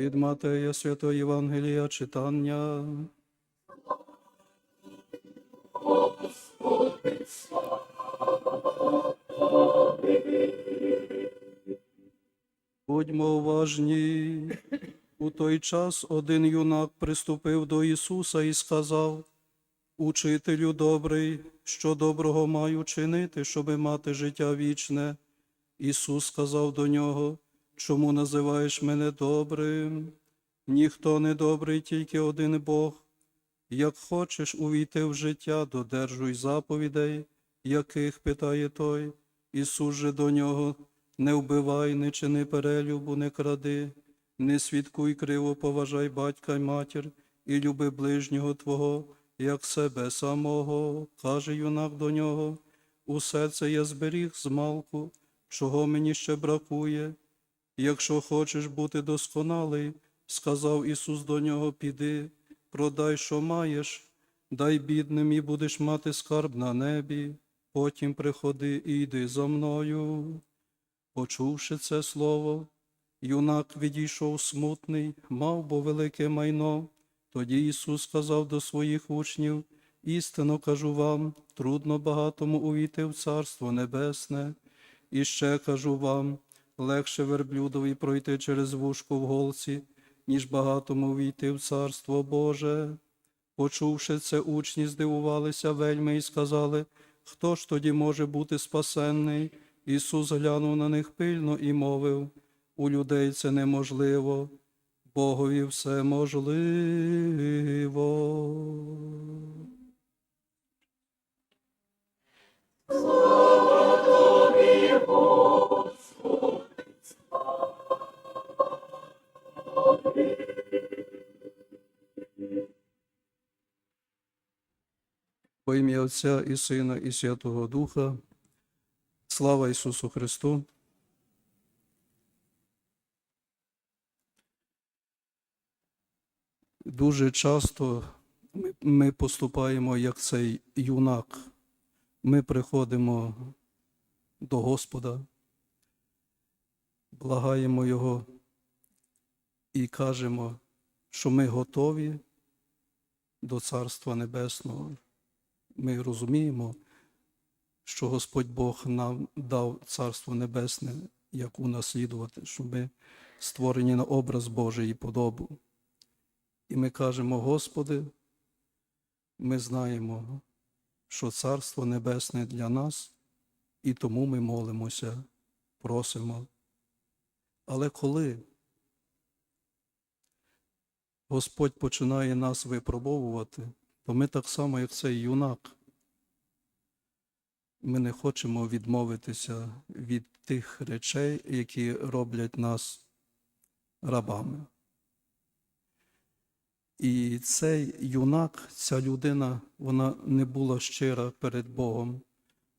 Від Матея Святого Євангелія читання. Будьмо уважні. У той час один юнак приступив до Ісуса і сказав: Учителю добрий, що доброго маю чинити, щоби мати життя вічне. Ісус сказав до нього, чому називаєш мене добрим? Ніхто не добрий, тільки один Бог. Як хочеш увійти в життя, додержуй заповідей, яких питає той. Ісус же до нього, не вбивай, не чини перелюбу, не кради, не свідкуй криво, поважай батька й матір, і люби ближнього Твого, як себе самого, каже юнак до нього. Усе це я зберіг з малку, чого мені ще бракує. Якщо хочеш бути досконалий, сказав Ісус до нього, піди, продай, що маєш, дай бідним і будеш мати скарб на небі, потім приходи і йди за мною. Почувши це слово, юнак відійшов смутний, мав бо велике майно. Тоді Ісус сказав до своїх учнів, істинно кажу вам, трудно багатому увійти в Царство Небесне. І ще кажу вам, легше верблюдові пройти через вушко в голці, ніж багатому війти в Царство Боже. Почувши це, учні здивувалися вельми і сказали, хто ж тоді може бути спасенний? Ісус глянув на них пильно і мовив, у людей це неможливо, Богові все можливо. Во ім'я Отця і Сина, і Святого Духа. Слава Ісусу Христу! Дуже часто ми, поступаємо як цей юнак. Ми приходимо до Господа, благаємо Його і кажемо, що ми готові до Царства Небесного. Ми розуміємо, що Господь Бог нам дав Царство Небесне, як унаслідувати, що ми створені на образ Божий і подобу. І ми кажемо, Господи, ми знаємо, що Царство Небесне для нас, і тому ми молимося, просимо. Але коли Господь починає нас випробовувати, то ми так само, як цей юнак, ми не хочемо відмовитися від тих речей, які роблять нас рабами. І цей юнак, ця людина, вона не була щира перед Богом,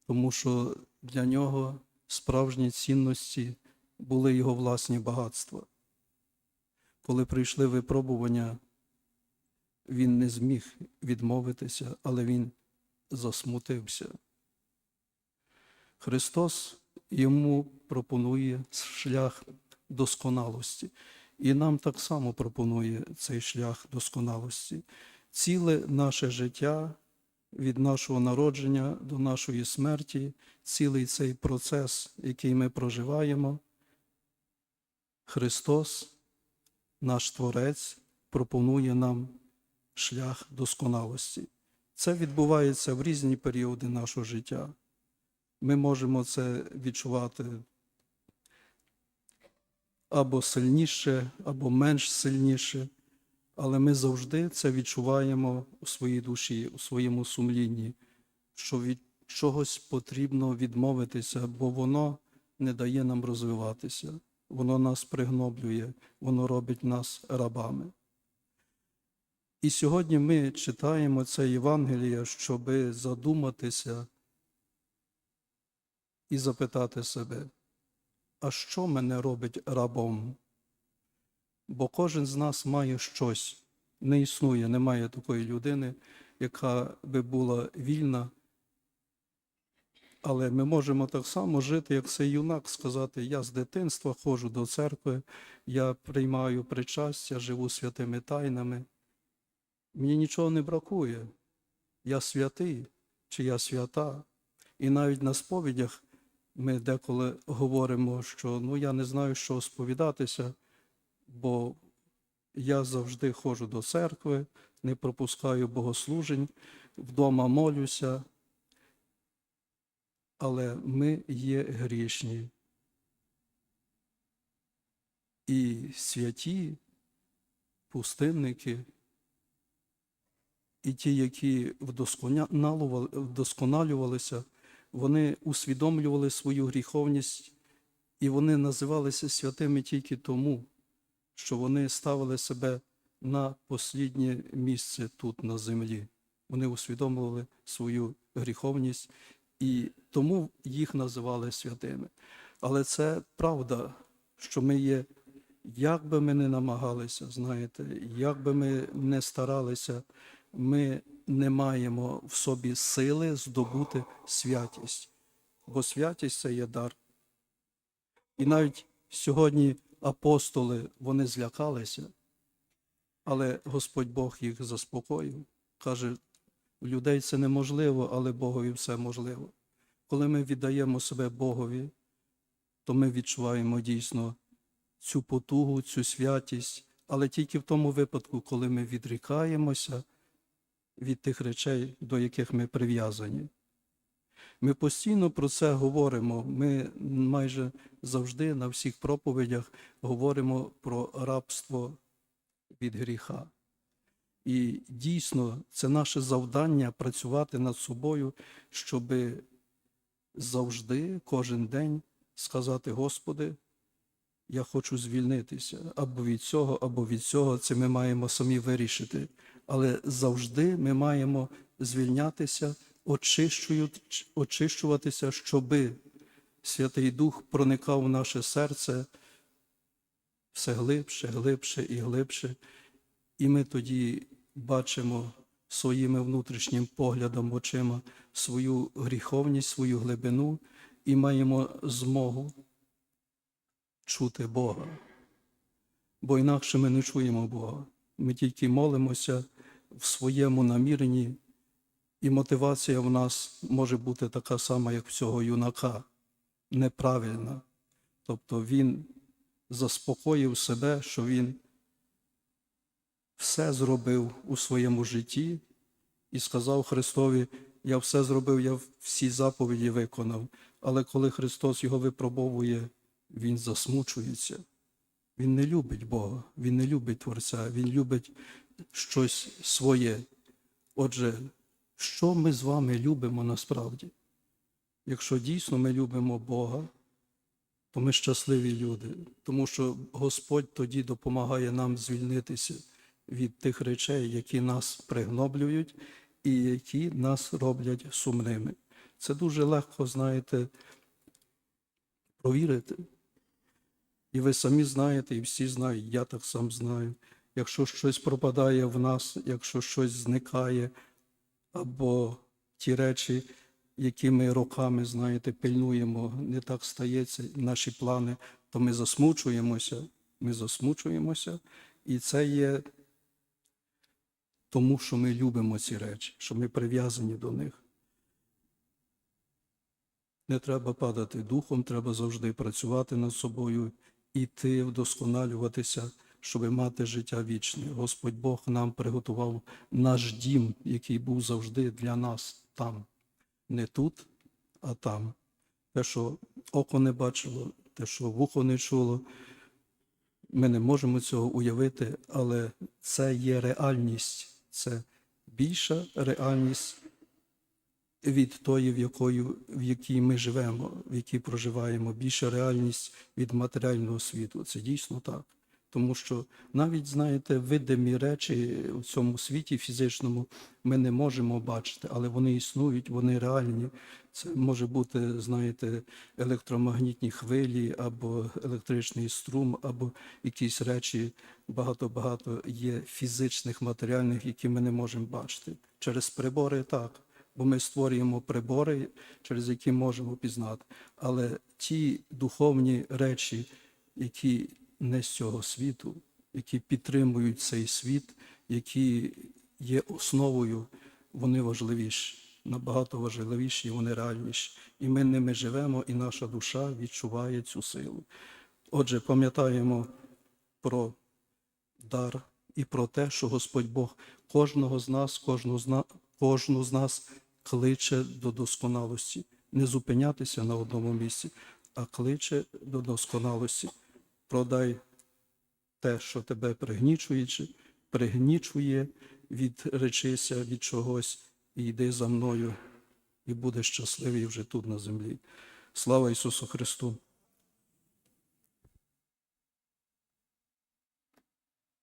тому що для нього справжні цінності були його власні багатства. Коли прийшли випробування, він не зміг відмовитися, але він засмутився. Христос йому пропонує шлях досконалості. І нам так само пропонує цей шлях досконалості. Ціле наше життя від нашого народження до нашої смерті, цілий цей процес, який ми проживаємо, Христос, наш Творець, пропонує нам шлях досконалості. Це відбувається в різні періоди нашого життя. Ми можемо це відчувати або сильніше, або менш сильніше, але ми завжди це відчуваємо у своїй душі, у своєму сумлінні, що від чогось потрібно відмовитися, бо воно не дає нам розвиватися, воно нас пригноблює, воно робить нас рабами. І сьогодні ми читаємо це Євангеліє, щоби задуматися і запитати себе, а що мене робить рабом? Бо кожен з нас має щось. Не існує, немає такої людини, яка би була вільна, Але ми можемо так само жити, як цей юнак, сказати: я з дитинства ходжу до церкви, я приймаю причастя, живу святими тайнами. Мені нічого не бракує. Я святий чи я свята. І навіть на сповідях ми деколи говоримо, що ну я не знаю, що сповідатися, бо я завжди ходжу до церкви, не пропускаю богослужень, вдома молюся, але ми є грішні. І святі пустинники, і ті, які вдосконалювалися, вони усвідомлювали свою гріховність, і вони називалися святими тільки тому, що вони ставили себе на посліднє місце тут на землі. Вони усвідомлювали свою гріховність, і тому їх називали святими. Але це правда, що ми є, як би ми не намагалися, знаєте, як би ми не старалися, ми не маємо в собі сили здобути святість, бо святість це є дар. І навіть сьогодні апостоли вони злякалися, але Господь Бог їх заспокоїв. Каже, у людей це неможливо, але Богові все можливо. Коли ми віддаємо себе Богові, то ми відчуваємо дійсно цю потугу, цю святість, але тільки в тому випадку, коли ми відрікаємося від тих речей, до яких ми прив'язані. Ми постійно про це говоримо. Ми майже завжди на всіх проповідях говоримо про рабство від гріха. І дійсно це наше завдання працювати над собою, щоб завжди, кожен день сказати, Господи, я хочу звільнитися або від цього, або від цього. Це ми маємо самі вирішити. Але завжди ми маємо звільнятися, очищуватися, щоби Святий Дух проникав в наше серце все глибше, глибше і глибше. І ми тоді бачимо своїми внутрішнім поглядом, очима свою гріховність, свою глибину і маємо змогу чути Бога. Бо інакше ми не чуємо Бога. Ми тільки молимося в своєму наміренні, і мотивація в нас може бути така сама, як в цього юнака, неправильна. Тобто він заспокоїв себе, що він все зробив у своєму житті і сказав Христові: Я все зробив, я всі заповіді виконав. Але коли Христос його випробовує, він засмучується. Він не любить Бога, він не любить Творця, він любить щось своє. Отже, що ми з вами любимо насправді? Якщо дійсно ми любимо Бога, то ми щасливі люди, тому що Господь тоді допомагає нам звільнитися від тих речей, які нас пригноблюють і які нас роблять сумними. Це дуже легко, знаєте, провірити. І ви самі знаєте, і всі знають, я так сам знаю. Якщо щось пропадає в нас, якщо щось зникає, або ті речі, які ми роками, знаєте, пильнуємо, не так стається, наші плани, то ми засмучуємося, ми засмучуємося, і це є тому, що ми любимо ці речі, що ми прив'язані до них. Не треба падати духом, треба завжди працювати над собою, іти, вдосконалюватися, щоб мати життя вічне. Господь Бог нам приготував наш дім, який був завжди для нас там. Не тут, а там. Те, що око не бачило, те, що вухо не чуло. Ми не можемо цього уявити, але це є реальність, це більша реальність від тої, в, якою, в якій ми живемо, в якій проживаємо, більша реальність від матеріального світу. Це дійсно так. Тому що навіть, знаєте, видимі речі у цьому світі фізичному ми не можемо бачити, але вони існують, вони реальні. Це може бути, знаєте, електромагнітні хвилі, або електричний струм, або якісь речі багато-багато є фізичних, матеріальних, які ми не можемо бачити. Через прибори так, бо ми створюємо прибори, через які можемо пізнати. Але ті духовні речі, які не з цього світу, які підтримують цей світ, які є основою, вони важливіші, набагато важливіші, вони реальніші. І ми ними живемо, і наша душа відчуває цю силу. Отже, пам'ятаємо про дар і про те, що Господь Бог кожного з нас, кожного з, на, кожну з нас кличе до досконалості, не зупинятися на одному місці, а кличе до досконалості. Продай те, що тебе пригнічуючи, пригнічує, відречися від чогось і йди за мною, і будеш щасливий вже тут на землі. Слава Ісусу Христу!